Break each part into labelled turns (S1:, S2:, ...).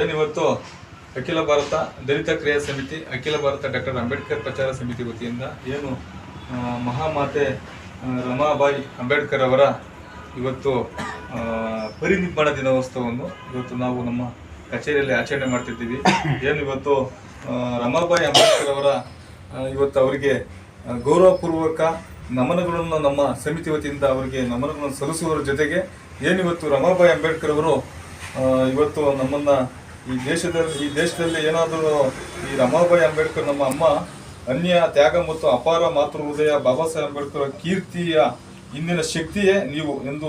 S1: ಏನಿವತ್ತು ಅಖಿಲ ಭಾರತ ದಲಿತ ಕ್ರಿಯಾ ಸಮಿತಿ, ಅಖಿಲ ಭಾರತ ಡಾಕ್ಟರ್ ಅಂಬೇಡ್ಕರ್ ಪ್ರಚಾರ ಸಮಿತಿ ವತಿಯಿಂದ ಏನು ಮಹಾಮಾತೆ ರಮಾಬಾಯಿ ಅಂಬೇಡ್ಕರ್ ಅವರ ಇವತ್ತು ಪರಿನಿರ್ಮಾಣ ದಿನೋತ್ಸವವನ್ನು ಇವತ್ತು ನಾವು ನಮ್ಮ ಕಚೇರಿಯಲ್ಲಿ ಆಚರಣೆ ಮಾಡ್ತಿದ್ದೀವಿ. ಏನು ಇವತ್ತು ರಮಾಬಾಯಿ ಅಂಬೇಡ್ಕರ್ ಅವರ ಇವತ್ತು ಅವರಿಗೆ ಗೌರವಪೂರ್ವಕ ನಮನಗಳನ್ನು ನಮ್ಮ ಸಮಿತಿ ವತಿಯಿಂದ ಅವರಿಗೆ ನಮನಗಳನ್ನು ಸಲ್ಲಿಸುವುದರ ಜೊತೆಗೆ ಏನಿವತ್ತು ರಮಾಬಾಯಿ ಅಂಬೇಡ್ಕರ್ ಅವರು ಇವತ್ತು ನಮ್ಮನ್ನ ಈ ದೇಶದಲ್ಲಿ ಈ ದೇಶದಲ್ಲಿ ಏನಾದರೂ ಈ ರಮಾಬಾಯಿ ಅಂಬೇಡ್ಕರ್ ನಮ್ಮ ಅಮ್ಮ, ಅನ್ಯ ತ್ಯಾಗ ಮತ್ತು ಅಪಾರ ಮಾತೃ ಹೃದಯ ಬಾಬಾ ಸಾಹೇಬ್ ಅಂಬೇಡ್ಕರ್ ಕೀರ್ತಿಯ ಇಂದಿನ ಶಕ್ತಿಯೇ ನೀವು ಎಂದು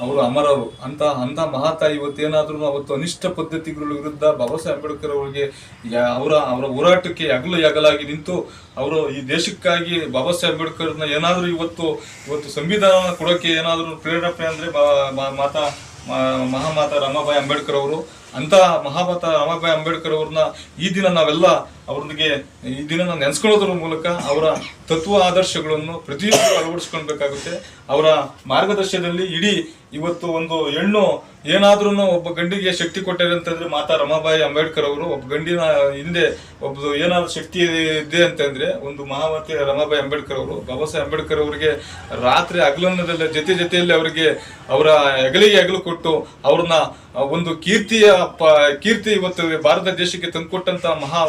S1: ಅವರು ಅಮರರು. ಅಂತ ಅಂತ ಮಹಾತಾಯಿ ಏನಾದರೂ ಅವತ್ತು ಅನಿಷ್ಟ ಪದ್ಧತಿಗಳ ವಿರುದ್ಧ ಬಾಬಾ ಸಾಹೇಬ್ ಅಂಬೇಡ್ಕರ್ ಅವರಿಗೆ ಅವರ ಅವರ ಹೋರಾಟಕ್ಕೆ ಅಗಲು ಯಗಲಾಗಿ ನಿಂತು ಅವರು ಈ ದೇಶಕ್ಕಾಗಿ ಬಾಬಾ ಸಾಹೇಬ್ ಅಂಬೇಡ್ಕರ್ನ ಏನಾದರೂ ಇವತ್ತು ಇವತ್ತು ಸಂವಿಧಾನ ಕೊಡೋಕೆ ಏನಾದರೂ ಪ್ರೇರಣೆ ಅಂದರೆ ಮಾತಾ ಮಹಾಮಾತಾ ರಮಾಬಾಯಿ ಅಂಬೇಡ್ಕರ್ ಅವರು ಅಂತಹ ಮಹಾಮಾತ ರಮಾಬಾಯಿ ಅಂಬೇಡ್ಕರ್ ಅವ್ರನ್ನ ಈ ದಿನ ನಾವೆಲ್ಲ ಅವ್ರಿಗೆ ಈ ದಿನ ನೆನೆಸ್ಕೊಳ್ಳೋದ್ರ ಮೂಲಕ ಅವರ ತತ್ವ ಆದರ್ಶಗಳನ್ನು ಪ್ರತಿಯೊಬ್ಬರು ಅಳವಡಿಸ್ಕೊಳ್ಬೇಕಾಗುತ್ತೆ. ಅವರ ಮಾರ್ಗದರ್ಶನದಲ್ಲಿ ಇಡೀ ಇವತ್ತು ಒಂದು ಹೆಣ್ಣು ಏನಾದ್ರೂ ಒಬ್ಬ ಗಂಡಿಗೆ ಶಕ್ತಿ ಕೊಟ್ಟಿದೆ ಅಂತಂದ್ರೆ ಮಾತಾ ರಮಾಬಾಯಿ ಅಂಬೇಡ್ಕರ್ ಅವರು, ಒಬ್ಬ ಗಂಡಿನ ಹಿಂದೆ ಒಬ್ಬ ಏನಾದ್ರು ಶಕ್ತಿ ಇದೆ ಅಂತಂದ್ರೆ ಒಂದು ಮಹಾಮತಿ ರಮಾಬಾಯಿ ಅಂಬೇಡ್ಕರ್ ಅವರು ಬಾಬಾ ಸಾಹೇಬ್ ಅಂಬೇಡ್ಕರ್ ಅವರಿಗೆ ರಾತ್ರಿ ಹಗಲನ್ನದಲ್ಲ ಜೊತೆ ಜೊತೆಯಲ್ಲಿ ಅವರಿಗೆ ಅವರ ಹೆಗಲಿಗೆ ಹೆಗಲು ಕೊಟ್ಟು ಅವ್ರನ್ನ ಒಂದು ಕೀರ್ತಿಯ ಕೀರ್ತಿ ಇವತ್ತು ಭಾರತ ದೇಶಕ್ಕೆ ತಂದುಕೊಟ್ಟಂತ ಮಹಾ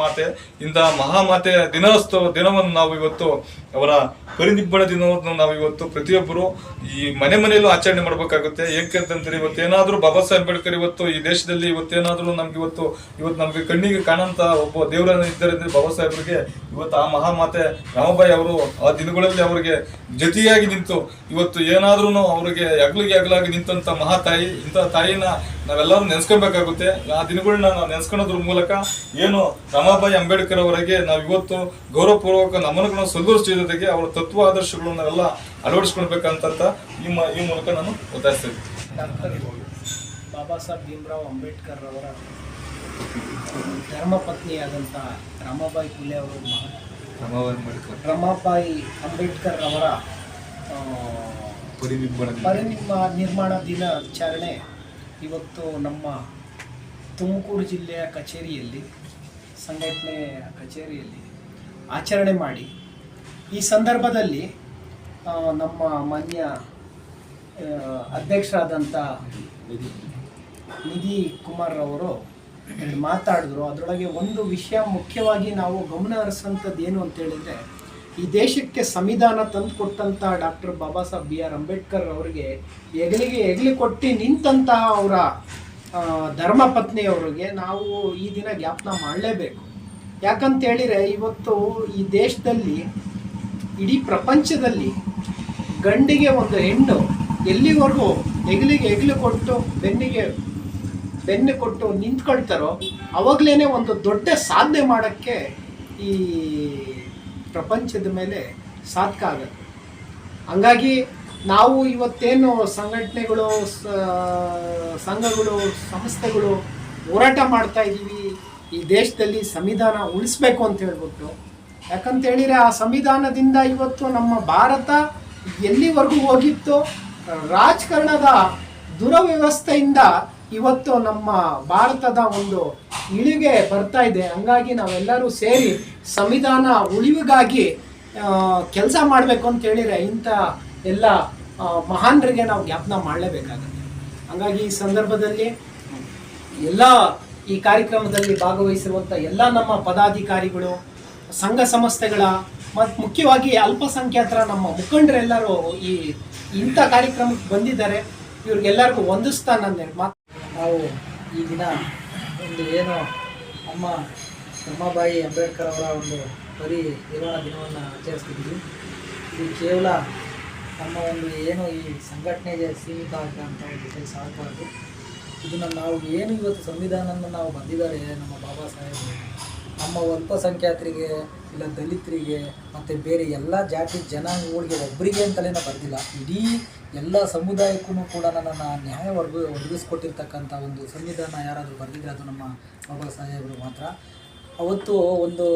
S1: ಮಹಾಮಾತೆ ಇಂದ ಮಹಾಮಾತೆ ದಿನೋತ್ಸವ ದಿನವನ್ನು ನಾವು ಇವತ್ತು ಅವರ ಪರಿನಿಬ್ಬಣ ದಿನವನ್ನು ನಾವು ಇವತ್ತು ಪ್ರತಿಯೊಬ್ಬರು ಈ ಮನೆ ಮನೆಯಲ್ಲೂ ಆಚರಣೆ ಮಾಡಬೇಕಾಗುತ್ತೆ. ಏಕೆಂತಂದ್ರೆ ಇವತ್ತೇನಾದ್ರೂ ಬಾಬಾ ಸಾಹೇಬ್ ಅಂಬೇಡ್ಕರ್ ಇವತ್ತು ಈ ದೇಶದಲ್ಲಿ ಇವತ್ತೇನಾದ್ರೂ ನಮ್ಗೆ ಇವತ್ತು ಇವತ್ತು ನಮ್ಗೆ ಕಣ್ಣಿಗೆ ಕಾಣಂತ ಒಬ್ಬ ದೇವರ ಇದ್ದಾರೆ ಬಾಬಾ ಸಾಹೇಬರಿಗೆ ಇವತ್ತು ಆ ಮಹಾಮಾತೆ ರಾಮಬಾಯಿ ಅವರು ಆ ದಿನಗಳಲ್ಲಿ ಅವರಿಗೆ ಜೊತೆಯಾಗಿ ನಿಂತು ಇವತ್ತು ಏನಾದ್ರೂ ಅವರಿಗೆ ಹಗಲಿಗೆ ಹಗಲಾಗಿ ನಿಂತಂತ ಮಹಾತಾಯಿ ಇಂಥ ತಾಯಿನ ನಾವೆಲ್ಲರೂ ನೆನೆಸ್ಕೊಬೇಕಾಗುತ್ತೆ ಆ ದಿನಗಳನ್ನ ನಾವು ನೆನೆಸ್ಕೊಳ್ಳೋದ್ರ ಮೂಲಕ ಏನು ರಮಾಬಾಯಿ ಅಂಬೇಡ್ಕರ್ ಅವರಿಗೆ ನಾವು ಇವತ್ತು ಗೌರವಪೂರ್ವಕ ನಮನಗಳನ್ನು ಸಲ್ಲಿಸೋ ಜೊತೆಗೆ ಅವರ ತತ್ವ ಆದರ್ಶಗಳನ್ನೆಲ್ಲ ಅಳವಡಿಸ್ಕೊಳ್ಬೇಕಂತ ಈ ಮ- ಈ ಮೂಲಕ ನಾನು ಒತ್ತಾಯಿಸ್ತೇನೆ
S2: ಡಾಕ್ಟರ್ ಬಾಬಾ ಸಾಹೇಬ್ ಭೀಮರಾವ್ ಅಂಬೇಡ್ಕರ್ ಅವರ ಧರ್ಮಪತ್ನಿಯಾದಂಥ ರಮಾಬಾಯಿ ಫುಲೆ ಅವರು
S1: ರಮಾಬಾಯಿ ಅಂಬೇಡ್ಕರ್
S2: ರಮಾಬಾಯಿ ಅಂಬೇಡ್ಕರ್ ಅವರ. ಆಚರಣೆ ನಿರ್ಮಾಣ ದಿನಾಚರಣೆ ಇವತ್ತು ನಮ್ಮ ತುಮಕೂರು ಜಿಲ್ಲೆಯ ಕಚೇರಿಯಲ್ಲಿ ಸಂಘಟನೆ ಕಚೇರಿಯಲ್ಲಿ ಆಚರಣೆ ಮಾಡಿ. ಈ ಸಂದರ್ಭದಲ್ಲಿ ನಮ್ಮ ಮಾನ್ಯ ಅಧ್ಯಕ್ಷರಾದಂಥ ನಿಧಿ ಕುಮಾರ್ ಅವರು ಮಾತಾಡಿದ್ರು. ಅದರೊಳಗೆ ಒಂದು ವಿಷಯ ಮುಖ್ಯವಾಗಿ ನಾವು ಗಮನ ಹರಿಸೋಂಥದ್ದು ಏನು ಅಂತ ಹೇಳಿದ್ರೆ, ಈ ದೇಶಕ್ಕೆ ಸಂವಿಧಾನ ತಂದು ಕೊಟ್ಟಂಥ doctor Baba Saheb B R Ambedkar ಅವರಿಗೆ ಹೆಗಲಿಗೆ ಹೆಗಲಿ ಕೊಟ್ಟು ನಿಂತಹ ಅವರ ಧರ್ಮಪತ್ನಿಯವರಿಗೆ ನಾವು ಈ ದಿನ ಜ್ಞಾಪನ ಮಾಡಲೇಬೇಕು. ಯಾಕಂತ ಹೇಳಿದ್ರೆ ಇವತ್ತು ಈ ದೇಶದಲ್ಲಿ, ಇಡೀ ಪ್ರಪಂಚದಲ್ಲಿ ಗಂಡಿಗೆ ಒಂದು ಹೆಣ್ಣು ಎಲ್ಲಿವರೆಗೂ ಹೆಗಲಿಗೆ ಹೆಗಲು ಕೊಟ್ಟು ಬೆನ್ನಿಗೆ ಬೆನ್ನು ಕೊಟ್ಟು ನಿಂತ್ಕೊಳ್ತಾರೋ ಅವಾಗಲೇ ಒಂದು ದೊಡ್ಡ ಸಾಧನೆ ಮಾಡೋಕ್ಕೆ ಈ ಪ್ರಪಂಚದ ಮೇಲೆ ಸಾಧಕ ಆಗುತ್ತೆ. ಹಂಗಾಗಿ ನಾವು ಇವತ್ತೇನು ಸಂಘಟನೆಗಳು ಸಂಘಗಳು, ಸಂಸ್ಥೆಗಳು ಹೋರಾಟ ಮಾಡ್ತಾ ಇದ್ದೀವಿ, ಈ ದೇಶದಲ್ಲಿ ಸಂವಿಧಾನ ಉಳಿಸ್ಬೇಕು ಅಂತ ಹೇಳ್ಬಿಟ್ಟು. ಯಾಕಂತ ಹೇಳಿದರೆ ಆ ಸಂವಿಧಾನದಿಂದ ಇವತ್ತು ನಮ್ಮ ಭಾರತ ಎಲ್ಲಿವರೆಗೂ ಹೋಗಿತ್ತು, ರಾಜಕಾರಣದ ದುರವ್ಯವಸ್ಥೆಯಿಂದ ಇವತ್ತು ನಮ್ಮ ಭಾರತದ ಒಂದು ಇಳಿಗೆ ಬರ್ತಾ ಇದೆ. ಹಂಗಾಗಿ ನಾವೆಲ್ಲರೂ ಸೇರಿ ಸಂವಿಧಾನ ಉಳಿವಿಗಾಗಿ ಕೆಲಸ ಮಾಡಬೇಕು ಅಂತ ಹೇಳಿದರೆ ಇಂಥ ಎಲ್ಲ ಮಹಾನ್ರಿಗೆ ನಾವು ಜ್ಞಾಪನ ಮಾಡಲೇಬೇಕಾಗುತ್ತೆ. ಹಂಗಾಗಿ ಈ ಸಂದರ್ಭದಲ್ಲಿ ಎಲ್ಲ ಈ ಕಾರ್ಯಕ್ರಮದಲ್ಲಿ ಭಾಗವಹಿಸಿರುವಂಥ ಎಲ್ಲ ನಮ್ಮ ಪದಾಧಿಕಾರಿಗಳು, ಸಂಘ ಸಂಸ್ಥೆಗಳ ಮತ್ತು ಮುಖ್ಯವಾಗಿ ಅಲ್ಪಸಂಖ್ಯಾತರ ನಮ್ಮ ಮುಖಂಡರೆಲ್ಲರೂ ಈ ಇಂಥ ಕಾರ್ಯಕ್ರಮಕ್ಕೆ ಬಂದಿದ್ದಾರೆ. ಇವ್ರಿಗೆಲ್ಲರಿಗೂ ಹೊಂದಿಸ್ತಾ ನನ್ನ ಮಾತು
S3: ನಾವು ಈ ದಿನ ಒಂದು ಏನು ನಮ್ಮ ರಮಾಬಾಯಿ ಅಂಬೇಡ್ಕರ್ ಅವರ ಒಂದು ಬರೀ ನಿರ್ಮಾಣ ದಿನವನ್ನು ಆಚರಿಸ್ತಿದ್ದೀವಿ. ಇದು ಕೇವಲ ನಮ್ಮ ಒಂದು ಏನು ಈ ಸಂಘಟನೆಗೆ ಸೀಮಿತ ಅಂತ ಜೊತೆ ಸಾಕಬಾರ್ದು ಇದನ್ನು ನಾವು ಏನು ಇವತ್ತು ಸಂವಿಧಾನವನ್ನು ನಾವು ಬಂದಿದ್ದಾರೆ ನಮ್ಮ ಬಾಬಾ ಸಾಹೇಬ್ ನಮ್ಮ ಅಲ್ಪಸಂಖ್ಯಾತರಿಗೆ ಇಲ್ಲ ದಲಿತರಿಗೆ ಮತ್ತು ಬೇರೆ ಎಲ್ಲ ಜಾತಿ ಜನಾಂಗಗಳಿಗೆ ಒಬ್ಬರಿಗೆ ಅಂತಲೇ ನಾನು ಬರೆದಿಲ್ಲ ಇಡೀ ಎಲ್ಲ ಸಮುದಾಯಕ್ಕೂ ಕೂಡ ನನ್ನ ನ್ಯಾಯ ವರ್ಗ ಒದಗಿಸ್ಕೊಟ್ಟಿರ್ತಕ್ಕಂಥ ಒಂದು ಸಂವಿಧಾನ ಯಾರಾದರೂ ಬರೆದಿದ್ರೆ ಅದು ನಮ್ಮ ಬಾಬಾ ಸಾಹೇಬರು ಮಾತ್ರ. ಅವತ್ತು ಒಂದು